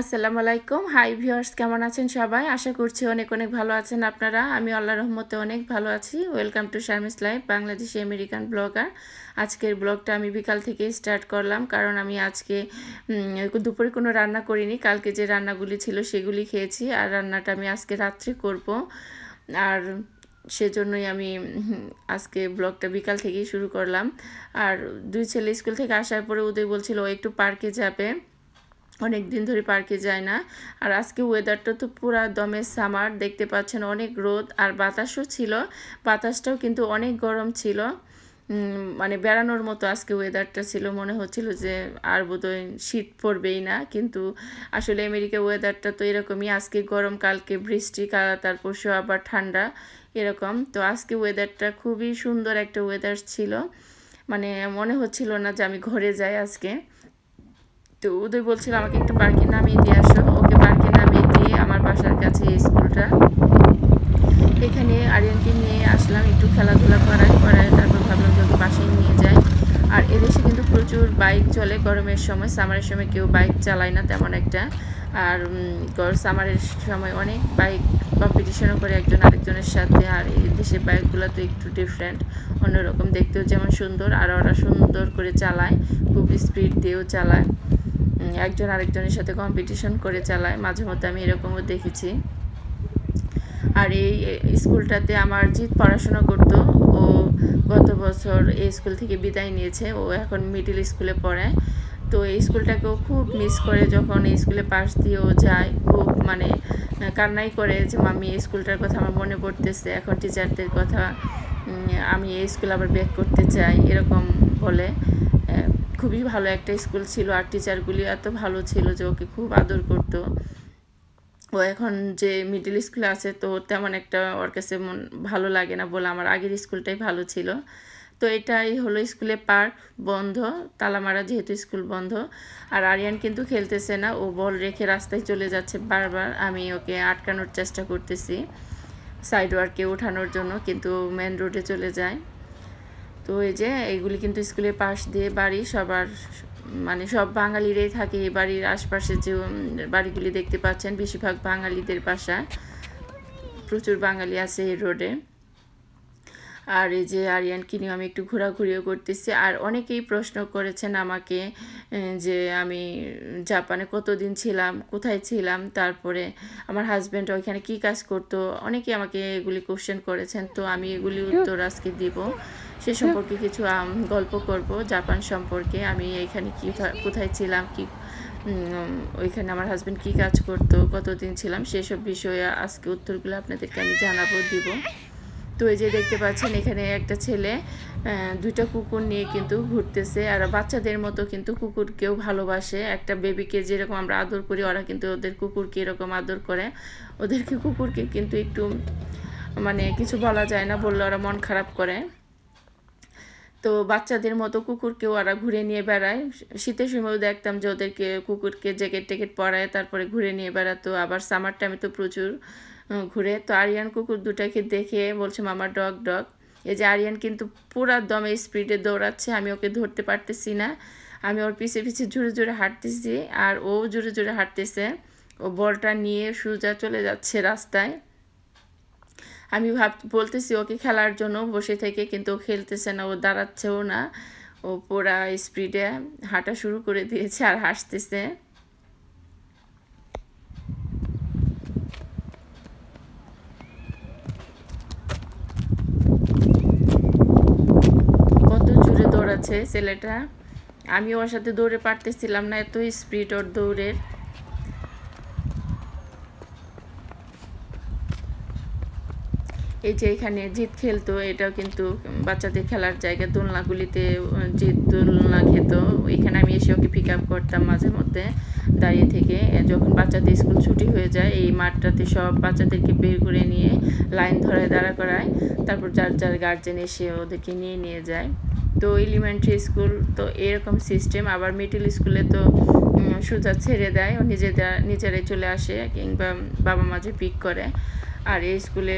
আসসালামু আলাইকুম। Hi viewers কেমন আছেন সবাই? আশা করছি অনেক অনেক ভালো আছেন আপনারা। আমি আল্লাহ রহমতে অনেক ভালো আছি। Welcome to Sharmi's life Bangladeshi American blogger আজকের ব্লগটা আমি বিকাল থেকে স্টার্ট করলাম, কারণ আমি আজকে দুপুরে কোনো রান্না করিনি। কালকে যে রান্নাগুলি ছিল সেগুলি খেয়েছি, আর রান্নাটা আমি আজকে রাত্রে করব। আর সেজন্যই আমি আজকে ব্লগটা বিকাল থেকেই শুরু করলাম। আর দুই ছেলে স্কুল থেকে আসার পরে উদয় বলছিল ও একটু পার্কে যাবে। অনেক দিন ধরে পার্কে যায় না। আর আজকে ওয়েদারটা তো পুরা দমে সামার দেখতে পাচ্ছেন অনেক রোদ আর বাতাসও ছিল। বাতাসটাও কিন্তু অনেক গরম ছিল। মানে বেড়ানোর মতো আজকে ওয়েদারটা ছিল। মনে হচ্ছিল যে আর বোধহয় শীত পড়বেই না। কিন্তু আসলে আমেরিকা ওয়েদারটা তো এরকমই। আজকে গরম, কালকে বৃষ্টি তার পরশু আবার ঠান্ডা, এরকম। তো আজকে ওয়েদারটা খুবই সুন্দর একটা ওয়েদার ছিল। মানে মনে হচ্ছিল না যে আমি ঘরে যাই আজকে। তো উদয় বলছিল আমাকে একটু পার্কে নামিয়ে দিয়ে আসো। ওকে পার্কে নামিয়ে দিয়ে আমার বাসার কাছে স্কুলটা। এখানে আরিয়ানকে নিয়ে আসলাম একটু খেলাধুলা করাই করায় তারপর ভাবলাম যে ওকে বাসায় নিয়ে যাই। আর এদেশে কিন্তু প্রচুর বাইক চলে, গরমের সময়। সামারের সময় কেউ বাইক চালায় না তেমন একটা। আর সামারের সময় অনেক বাইক কম্পিটিশনও করে একজন আরেকজনের সাথে। আর এই দেশের বাইকগুলো তো একটু ডিফারেন্ট অন্যরকম। দেখতেও যেমন সুন্দর, আর ওরা সুন্দর করে চালায়, খুব স্পিড দিয়েও চালায়। একজন আরেকজনের সাথে কম্পিটিশন করে চালায়। মাঝে মধ্যে আমি এরকমও দেখেছি। আর এই স্কুলটাতে আমার জিৎ পড়াশোনা করতো। ও গত বছর এই স্কুল থেকে বিদায় নিয়েছে। ও এখন মিডিল স্কুলে পড়ে। তো এই স্কুলটাকেও খুব মিস করে। যখন এই স্কুলে পাশ দিয়েও যায়, খুব মানে কান্নাই করে যে মামি এই স্কুলটার কথা আমার মনে পড়তেছে। এখন টিচারদের কথা আমি এই স্কুল আবার ব্যাক করতে চাই। এরকম বলে। খুবই ভালো একটা স্কুল ছিল আর টিচারগুলি এত ভালো ছিল যে ওকে খুব আদর করতো। ও এখন যে মিডিল স্কুলে আছে তো তেমন একটা ওর কাছে ভালো লাগে না বলে আমার আগের স্কুলটাই ভালো ছিল। তো এটাই হলো স্কুলে পার্ক বন্ধ, তালামারা যেহেতু স্কুল বন্ধ। আর আরিয়ান কিন্তু খেলতেছে না, ও বল রেখে রাস্তায় চলে যাচ্ছে বারবার। আমি ওকে আটকানোর চেষ্টা করতেছি সাইড ওয়ার্কে ওঠানোর জন্য, কিন্তু মেন রোডে চলে যায়। তো এই যে এইগুলি কিন্তু স্কুলের পাশ দিয়ে বাড়ি, সবার মানে সব বাঙালিরাই থাকে এই বাড়ির আশপাশে যে বাড়িগুলি দেখতে পাচ্ছেন। বেশিরভাগ বাঙালিদের বাসা। প্রচুর বাঙালি আছে এই রোডে। আর এই যে আরিয়ানকে নিয়ে আমি একটু ঘোরাঘুরিও করতেছি। আর অনেকেই প্রশ্ন করেছেন আমাকে যে আমি জাপানে কতদিন ছিলাম, কোথায় ছিলাম, তারপরে আমার হাজব্যান্ড ওইখানে কি কাজ করতো? অনেকেই আমাকে এগুলি কোশ্চেন করেছেন। তো আমি এগুলি উত্তর আজকে দিব। সে সম্পর্কে কিছু গল্প করব। জাপান সম্পর্কে আমি এখানে কি কোথায় ছিলাম, কি ওইখানে আমার হাজব্যান্ড কি কাজ করতো, কতদিন ছিলাম, সেসব বিষয়ে আজকে উত্তরগুলো আপনাদেরকে আমি জানাব, দিব। তো এই যে দেখতে পাচ্ছেন, এখানে একটা ছেলে দুইটা কুকুর নিয়ে কিন্তু ঘুরতেছে, আর বাচ্চাদের মতো কিন্তু কুকুরকেও ভালোবাসে। একটা বেবিকে যেরকম আমরা আদর করি, ওরা কিন্তু ওদের কুকুরকে এরকম আদর করে। ওদেরকে কুকুরকে কিন্তু একটু মানে কিছু বলা যায় না, বললে ওরা মন খারাপ করে। তো বাচ্চাদের মতো কুকুরকে ওরা ঘুরে নিয়ে বেড়ায়। শীতের সময়ও দেখতাম যে ওদেরকে কুকুরকে জ্যাকেট টেকেট পরায়, তারপরে ঘুরে নিয়ে বেড়াতো আবার সামার টাইমে তো প্রচুর ঘুরে। তো আরিয়ান কুকুর দুটাকে দেখে বলছে, মামা, ডগ ডগ। এই যে আরিয়ান কিন্তু পুরা দমে স্পিডে দৌড়াচ্ছে, আমি ওকে ধরতে পারতেছি না। আমি ওর পিছে পিছে জোরে জোরে হাঁটতেছি আর ও জোরে জোরে হাঁটতেছে। ও বলটা নিয়ে সোজা চলে যাচ্ছে রাস্তায়। আমি ভাব, বলতেছি ওকে খেলার জন্য বসে থেকে, কিন্তু খেলতেছে না, ও দাঁড়াচ্ছেও না। ও পুরা স্পিডে হাঁটা শুরু করে দিয়েছে আর হাসতেছে। কত জুড়ে দৌড়াচ্ছে ছেলেটা। আমি ওর সাথে দৌড়ে পারতেছিলাম না, এত স্পিড ওর দৌড়ের। এই যে এখানে জিত খেলতো, এটাও কিন্তু বাচ্চাদের খেলার জায়গা। দোলনাগুলিতে জিত দোলনা খেত। এখানে আমি এসে ওকে পিক আপ করতাম মাঝে মধ্যে দাঁড়িয়ে থেকে। যখন বাচ্চাদের স্কুল ছুটি হয়ে যায়, এই মাঠটাতে সব বাচ্চাদেরকে বের করে নিয়ে লাইন ধরে দাঁড়া করায়। তারপর যার যার গার্জেন এসে ওদেরকে নিয়ে নিয়ে যায়। তো এলিমেন্টারি স্কুল তো এরকম সিস্টেম আবার মিডল স্কুলে তো সোজা ছেড়ে দেয়। ও নিজেদের নিজেরাই চলে আসে কিংবা বাবা মাঝে পিক করে। আর এই স্কুলে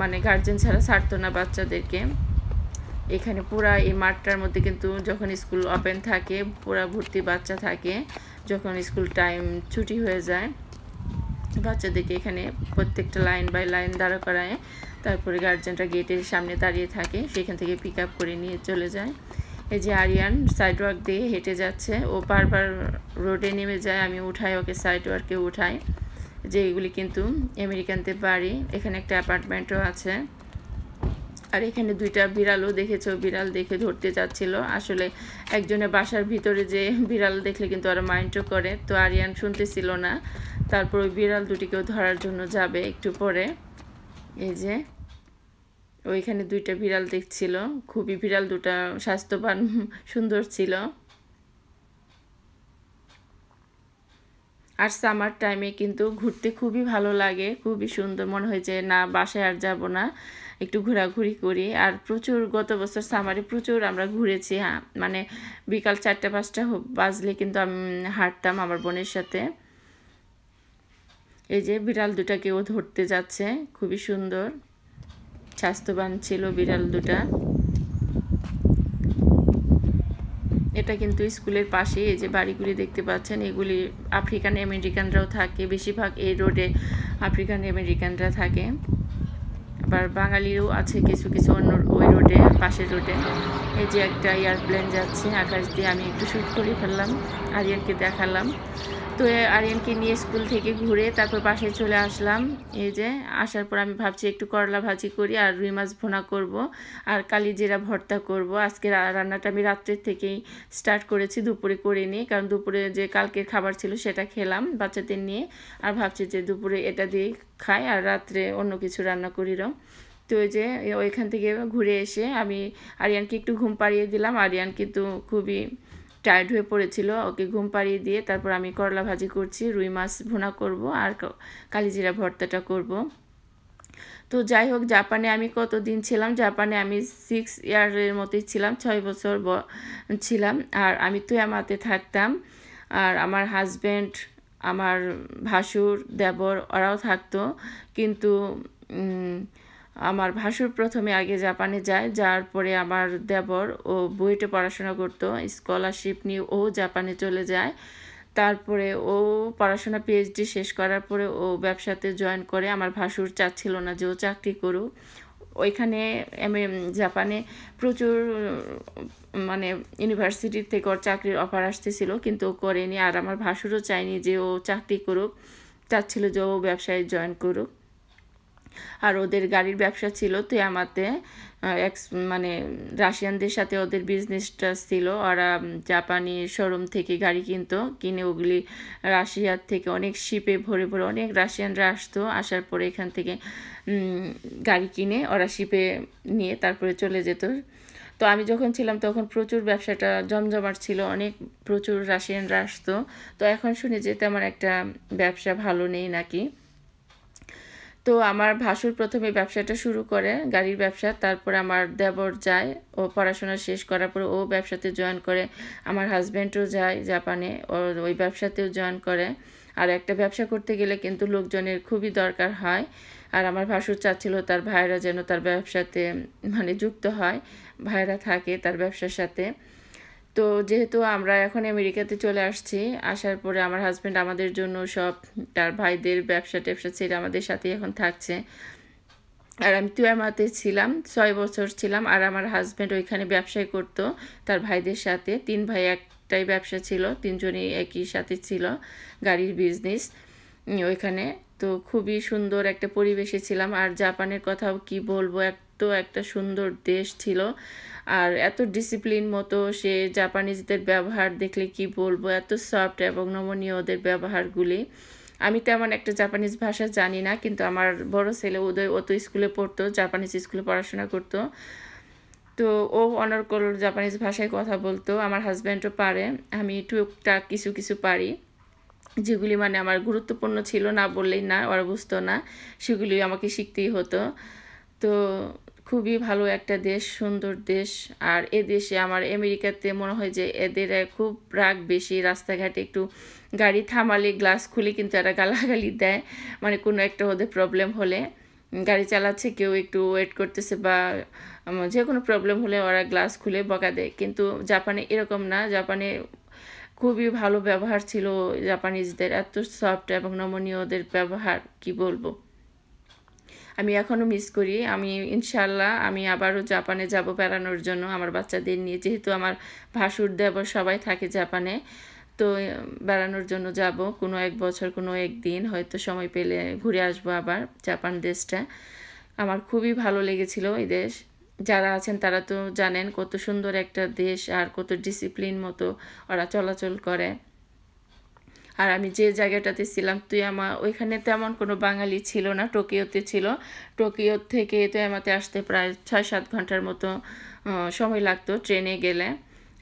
মানে গার্জেন ছাড়া ছাড়তো না বাচ্চাদেরকে। এখানে পুরা এই মাঠটার মধ্যে কিন্তু যখন স্কুল ওপেন থাকে, পুরা ভর্তি বাচ্চা থাকে, যখন স্কুল টাইম ছুটি হয়ে যায়, বাচ্চাদেরকে এখানে প্রত্যেকটা লাইন বাই লাইন দাঁড়া করায়। তারপরে গার্জেনরা গেটের সামনে দাঁড়িয়ে থাকে, সেখান থেকে পিক আপ করে নিয়ে চলে যায়। এই যে আরিয়ান সাইড ওয়ার্ক দিয়ে হেঁটে যাচ্ছে, ও বারবার রোডে নেমে যায়, আমি উঠাই ওকে সাইড ওয়ার্কে উঠাই। যে এগুলি কিন্তু আমেরিকানতে বাড়ি, এখানে একটা অ্যাপার্টমেন্টও আছে। আর এখানে দুইটা বিড়ালও দেখেছ, বিড়াল দেখে ধরতে যাচ্ছিল। আসলে একজনের বাসার ভিতরে যে বিড়াল দেখলে কিন্তু ওরা মাইন্ডও করে, তো আরিয়ান শুনতেছিল না। তারপর ওই বিড়াল দুটিকেও ধরার জন্য যাবে একটু পরে। এই যে, ওইখানে দুইটা বিড়াল দেখছিল। খুবই বিড়াল দুটা স্বাস্থ্যবান, সুন্দর ছিল। আর সামার টাইমে কিন্তু ঘুরতে খুবই ভালো লাগে, খুবই সুন্দর। মনে হয় যে না, বাসায় আর যাব না, একটু ঘোরাঘুরি করি। আর প্রচুর, গত বছর সামারে প্রচুর আমরা ঘুরেছি হ্যাঁ। মানে বিকাল চারটে, পাঁচটা বাজলে কিন্তু আমি হাঁটতাম আমার বোনের সাথে। এই যে বিড়াল দুটাকেও ধরতে যাচ্ছে, খুবই সুন্দর। স্বাস্থ্যবান ছিল বিড়াল দুটা। এটা কিন্তু স্কুলের পাশে এই যে বাড়িগুলি দেখতে পাচ্ছেন, এগুলি আফ্রিকান আমেরিকানরাও থাকে, বেশিরভাগ এই রোডে আফ্রিকান আমেরিকানরা থাকে। আবার বাঙালিরও আছে কিছু কিছু অন্য ওই রোডে, পাশের রোডে। এই যে একটা এয়ারপ্লেন যাচ্ছে, আকাশ দিয়ে আমি একটু শ্যুট করে ফেললাম, আরিয়ানকে দেখালাম। তো আরিয়ানকে নিয়ে স্কুল থেকে ঘুরে তারপর বাসায় চলে আসলাম। এই যে, আসার পর আমি ভাবছি একটু করলা ভাজি করি আর রুই মাছ ভোনা করব আর কালি জিরা ভর্তা করব। আজকে রান্নাটা আমি রাত্রের থেকেই স্টার্ট করেছি, দুপুরে করে নিই কারণ দুপুরে যে কালকের খাবার ছিল সেটা খেলাম বাচ্চাদের নিয়ে আর ভাবছি যে দুপুরে এটা দিয়ে খাই আর রাত্রে অন্য কিছু রান্না করিরও তো যে ওইখান থেকে ঘুরে এসে আমি আরিয়ানকে একটু ঘুম পাড়িয়ে দিলাম। আরিয়ান কিন্তু খুবই টায়ার্ড হয়ে পড়েছিল, ওকে ঘুম পাড়িয়ে দিয়ে তারপর আমি করলা ভাজি করছি, রুই মাছ ভুনা করব আর কালিজিরা ভর্তাটা করব। তো যাই হোক, জাপানে আমি কতদিন ছিলাম? জাপানে আমি সিক্স ইয়ারের মতোই ছিলাম, ছয় বছর ছিলাম। আর আমি তুয়ামাতে থাকতাম। আর আমার হাজব্যান্ড আমার ভাসুর, দেবর, ওরাও থাকতো। কিন্তু আমার ভাসুর প্রথমে আগে জাপানে যায়, যার পরে আমার দেবর ও বুয়েটে পড়াশোনা করতো, স্কলারশিপ নিয়ে ও জাপানে চলে যায়। তারপরে ও পড়াশোনা পিএইচডি শেষ করার পরে ও ব্যবসাতে জয়েন করে। আমার ভাসুর চাচ্ছিল না যে ও চাকরি করুক। ওইখানে এম জাপানে প্রচুর মানে ইউনিভার্সিটি থেকে ওর চাকরির অফার আসতেছিল, কিন্তু ও করেনি। আর আমার ভাসুরও চায়নি যে ও চাকরি করুক। চাচ্ছিল যে ও ব্যবসায় জয়েন করুক। আর ওদের গাড়ির ব্যবসা ছিল তো আমাতে এক্স মানে রাশিয়ানদের সাথে ওদের বিজনেসটা ছিল। ওরা জাপানি শোরুম থেকে গাড়ি কিনতো, কিনে ওগুলি রাশিয়ার থেকে অনেক শিপে ভরে ভরে অনেক রাশিয়ানরা আসতো। আসার পরে এখান থেকে গাড়ি কিনে ওরা শিপে নিয়ে তারপরে চলে যেত। তো আমি যখন ছিলাম তখন প্রচুর ব্যবসাটা জমজমাট ছিল, অনেক প্রচুর রাশিয়ানরা আসতো। তো এখন শুনি যে তেমন একটা ব্যবসা ভালো নেই নাকি? তো আমার ভাসুর প্রথমে ব্যবসাটা শুরু করে গাড়ির ব্যবসা, তারপর আমার দেবর যায়, ও পড়াশোনা শেষ করার পর ও ব্যবসাতে জয়েন করে, আমার হাজব্যান্ডও যায় জাপানে, ও ওই ব্যবসাতেও জয়েন করে। আর একটা ব্যবসা করতে গেলে কিন্তু লোকজনের খুবই দরকার হয়। আর আমার ভাসুর চাচ্ছিল তার ভাইরা যেন তার ব্যবসাতে মানে যুক্ত হয়, ভাইরা থাকে তার ব্যবসার সাথে। তো যেহেতু আমরা এখন আমেরিকাতে চলে আসছি, আসার পরে আমার হাজব্যান্ড আমাদের জন্য সব তার ভাইদের ব্যবসা ট্যাবসা ছেড়ে আমাদের সাথে এখন থাকছে। আর আমি তুয়ামাতে ছিলাম, ছয় বছর ছিলাম, আর আমার হাজব্যান্ড ওইখানে ব্যবসায় করতো তার ভাইদের সাথে। তিন ভাই একটাই ব্যবসা ছিল, তিনজনই একই সাথে ছিল গাড়ির বিজনেস ওইখানে। তো খুবই সুন্দর একটা পরিবেশে ছিলাম। আর জাপানের কথাও কি বলব এত একটা সুন্দর দেশ ছিল। আর এত ডিসিপ্লিন মতো সে জাপানিজদের ব্যবহার দেখলে কি বলব? এত সফট এবং নমনীয় ওদের ব্যবহারগুলি। আমি তেমন একটা জাপানিজ ভাষা জানি না, কিন্তু আমার বড় ছেলে ওদের, ও তো স্কুলে পড়তো, জাপানিজ স্কুলে পড়াশোনা করতো। তো ও অনর্কল জাপানিজ ভাষায় কথা বলতো, আমার হাজব্যান্ডও পারে, আমি টুকটাক কিছু কিছু পারি। যেগুলি মানে আমার গুরুত্বপূর্ণ ছিল না বললেই না, ওরা বুঝতো না, সেগুলি আমাকে শিখতেই হতো। তো খুবই ভালো একটা দেশ, সুন্দর দেশ। আর এ দেশে আমার আমেরিকাতে মনে হয় যে এদের খুব রাগ বেশি। রাস্তাঘাটে একটু গাড়ি থামালে গ্লাস খুলে কিন্তু এরা গালাগালি দেয়। মানে কোনো একটা ওদের প্রবলেম হলে। গাড়ি চালাচ্ছে, কেউ একটু ওয়েট করতেছে বা যে কোনো প্রবলেম হলে ওরা গ্লাস খুলে বকা দেয়। কিন্তু জাপানে এরকম না। জাপানে খুবই ভালো ব্যবহার ছিল জাপানিজদের এত সফট এবং নমনীয় ওদের ব্যবহার, কি বলব? আমি এখনও মিস করি। আমি ইনশাল্লাহ আমি আবারও জাপানে যাব বেড়ানোর জন্য আমার বাচ্চাদের নিয়ে। যেহেতু আমার ভাসুর দেব সবাই থাকে জাপানে তো, বেড়ানোর জন্য যাব কোনো এক বছর, কোনো একদিন হয়তো সময় পেলে ঘুরে আসব আবার জাপান দেশটা। আমার খুবই ভালো লেগেছিল এই দেশ। যারা আছেন তারা তো জানেন কত সুন্দর একটা দেশ আর কত ডিসিপ্লিন মতো ওরা চলাচল করে। আর আমি যে জায়গাটাতে ছিলাম, তুই আমার ওইখানে তেমন কোনো বাঙালি ছিল না, টোকিওতে ছিল। টোকিও থেকে তুই আমাতে আসতে প্রায় ছয় সাত ঘণ্টার মতো সময় লাগতো ট্রেনে গেলে।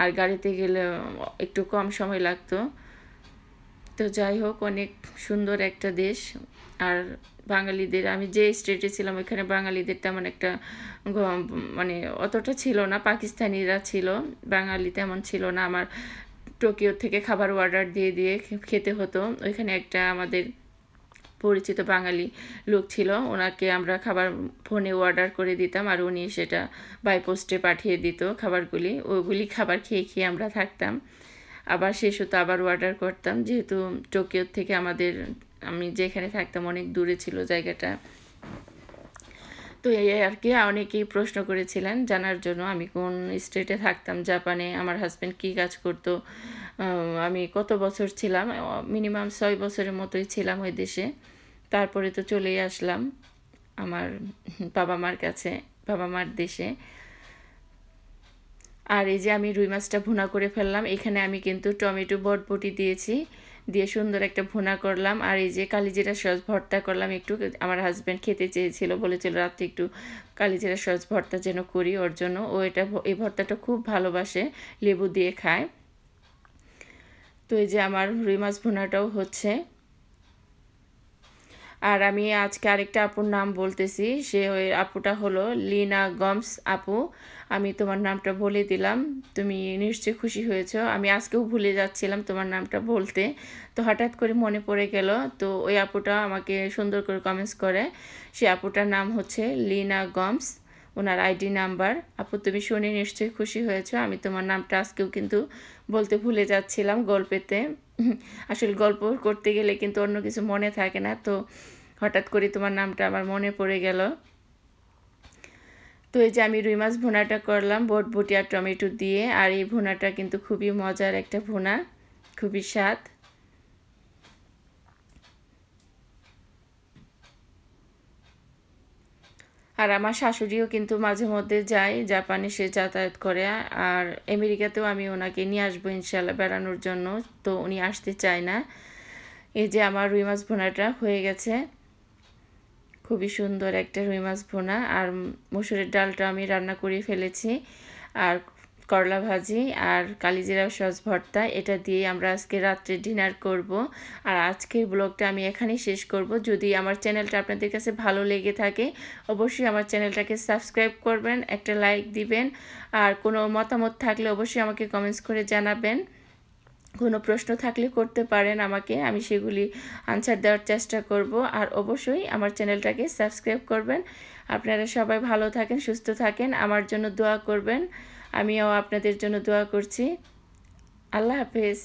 আর গাড়িতে গেলে একটু কম সময় লাগতো। তো যাই হোক, অনেক সুন্দর একটা দেশ। আর বাঙালিদের, আমি যে স্টেটে ছিলাম, ওইখানে বাঙালিদের তেমন একটা মানে অতটা ছিল না, পাকিস্তানিরা ছিল, বাঙালি তেমন ছিল না। আমার টোকিও থেকে খাবার অর্ডার দিয়ে দিয়ে খেতে হতো। ওইখানে একটা আমাদের পরিচিত বাঙালি লোক ছিল, ওনাকে আমরা খাবার ফোনে অর্ডার করে দিতাম আর উনি সেটা বাই পোস্টে পাঠিয়ে দিত খাবারগুলি। ওইগুলি খাবার খেয়ে খেয়ে আমরা থাকতাম। আবার শেষ হতো আবার অর্ডার করতাম। যেহেতু টোকিও থেকে আমাদের, আমি যেখানে থাকতাম অনেক দূরে ছিল জায়গাটা। তো এই আর কি, অনেকেই প্রশ্ন করেছিলেন জানার জন্য আমি কোন স্টেটে থাকতাম, জাপানে আমার হাজব্যান্ড কী কাজ করতো আমি কত বছর ছিলাম মিনিমাম ছয় বছরের মতোই ছিলাম ওই দেশে। তারপরে তো চলেই আসলাম আমার বাবা মার কাছে, বাবা মার দেশে। আর এই যে আমি রুই মাছটা ভুনা করে ফেললাম, এখানে আমি কিন্তু টমেটো বটবটি দিয়েছি। দিয়ে সুন্দর একটা ভুনা করলাম। আর এই যে কালিজিরা সস ভর্তা করলাম, একটু আমার হাজব্যান্ড খেতে চেয়েছিল, বলেছিল রাত্রে একটু কালিজিরা সস ভর্তা যেন করি, ওর জন্য। ও এটা এই ভর্তাটা খুব ভালোবাসে, লেবু দিয়ে খায়। তো এই যে আমার রুই মাছ ভুনাটাও হচ্ছে। আর আমি আজকে আরেকটা আপুর নাম বলতেছি, সে ওই আপুটা হলো লিনা গমস আপু। আমি তোমার নামটা বলে দিলাম, তুমি নিশ্চয়ই খুশি হয়েছ। আমি আজকেও ভুলে যাচ্ছিলাম তোমার নামটা বলতে, তো হঠাৎ করে মনে পড়ে গেল, তো ওই আপুটা আমাকে সুন্দর করে কমেন্টস করে। সে আপুটার নাম হচ্ছে লিনা গমস। ওনার আইডি নাম্বার। আপু, তুমি শুনে নিশ্চয়ই খুশি হয়েছ। আমি তোমার নামটা আজকেও কিন্তু বলতে ভুলে যাচ্ছিলাম গল্পেতে আসলে গল্প করতে গেলে কিন্তু অন্য কিছু মনে থাকে না। তো হঠাৎ করে তোমার নামটা আমার মনে পড়ে গেল। তো এই যে আমি রুই মাছ ভুনাটা করলাম বটবটি আর টমেটো দিয়ে। আর এই ভুনাটা কিন্তু খুবই মজার একটা ভুনা। খুবই স্বাদ। আর আমার শাশুড়িও কিন্তু মাঝে মধ্যে যায়, জাপানে সে যাতায়াত করে, আর আমেরিকাতেও আমি ওনাকে নিয়ে আসব ইনশাল্লাহ বেড়ানোর জন্য। তো উনি আসতে চায় না। এই যে আমার রুই মাছ ভোনাটা হয়ে গেছে। খুবই সুন্দর একটা রুই মাছ ভোনা। আর মসুরের ডালটা আমি রান্না করে ফেলেছি। আর করলা ভাজি আর কালিজিরা সস ভর্তা, এটা দিয়ে আমরা আজকে রাত্রে ডিনার করব। আর আজকের ব্লগটা আমি এখানেই শেষ করব। যদি আমার চ্যানেলটা আপনাদের কাছে ভালো লেগে থাকে, অবশ্যই আমার চ্যানেলটাকে সাবস্ক্রাইব করবেন, একটা লাইক দিবেন। আর কোনো মতামত থাকলে অবশ্যই আমাকে কমেন্টস করে জানাবেন। কোনো প্রশ্ন থাকলে করতে পারেন আমাকে, আমি সেগুলি আনসার দেওয়ার চেষ্টা করব। আর অবশ্যই আমার চ্যানেলটাকে সাবস্ক্রাইব করবেন। আপনারা সবাই ভালো থাকেন, সুস্থ থাকেন, আমার জন্য দোয়া করবেন। আমিও আপনাদের জন্য দোয়া করছি। আল্লাহ হাফেজ।